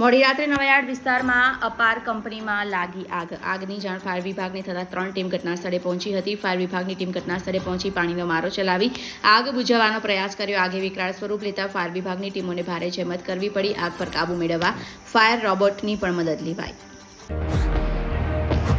મોડી રાત્રે નવાયાર્ડ વિસ્તારમાં અપાર કંપનીમાં લાગી આગ. આગની જાણ ફાયર વિભાગને થતાં ત્રણ ટીમ ઘટના સ્થળે પહોંચી હતી. ફાયર વિભાગની ટીમ ઘટનાસ્થળે પહોંચી પાણીનો મારો ચલાવી આગ બુઝાવવાનો પ્રયાસ કર્યો. આગે વિકરાળ સ્વરૂપ લેતા ફાયર વિભાગની ટીમોને ભારે જહેમત કરવી પડી. આગ પર કાબુ મેળવવા ફાયર રોબોટની પણ મદદ લેવાઈ.